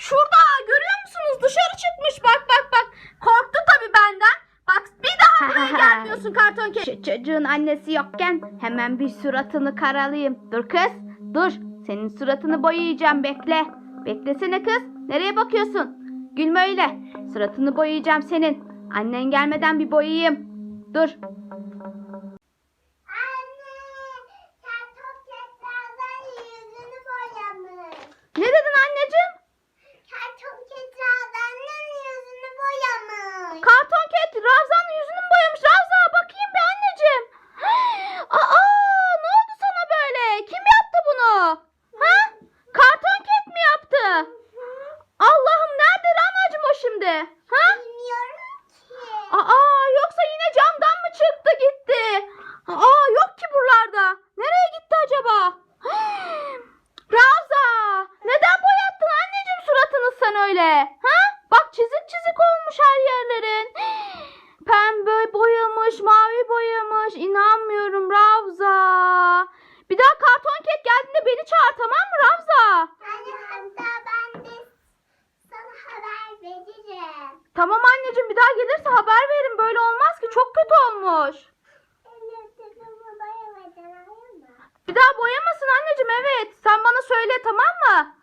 Şurada görüyor musunuz? Dışarı çıkmış. Bak bak bak. Korktu tabii benden. Bak bir daha buraya gelmiyorsun karton kedi. Çocuğun annesi yokken hemen bir suratını karalayayım. Dur kız, dur. Senin suratını boyayacağım, bekle. Beklesene kız. Nereye bakıyorsun? Gülme öyle. Suratını boyayacağım senin. Annen gelmeden bir boyayayım. Dur. Anne, sen çok tekrardan yüzünü boyamış. Ne dedin anneciğim? Sen çok tekrardan yüzünü boyamış. Karton ket Ravza'nın yüzünü mü boyamış? Ravza bakayım bir anneciğim. Aa ne oldu sana böyle? Kim yaptı bunu? Ha? Karton ket mi yaptı? Allah'ım nerede Şimdi? Ha? Bilmiyorum ki. Aa yoksa yine camdan mı çıktı gitti? Aa yok ki buralarda. Nereye gitti acaba? Ravza neden boyattın anneciğim suratını sen öyle? Ha? Bak çizik çizik olmuş her yerlerin. Pembe boyamış, mavi boyamış. İnanmıyorum Ravza. Bir daha karton ket geldiğinde beni çağır tamam mı Ravza? Anne hatta ben de sana haber veririm. Tamam anneciğim bir daha gelirse haber verin. Böyle olmaz ki çok kötü olmuş. Bir daha boyamasın anneciğim evet. Sen bana söyle tamam mı?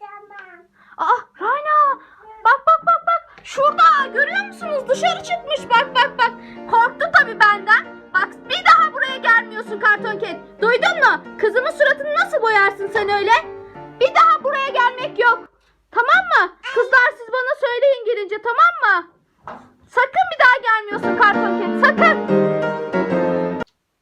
Tamam. Aa Rayna bak bak bak bak. Şurada görüyor musunuz? Dışarı çıkmış. Bak bak bak. Korktu tabii benden. Bak bir daha buraya gelmiyorsun karton kedi. Duydun mu? Kızımın suratını nasıl boyarsın sen öyle? Bir daha buraya gelmek yok. Tamam mı?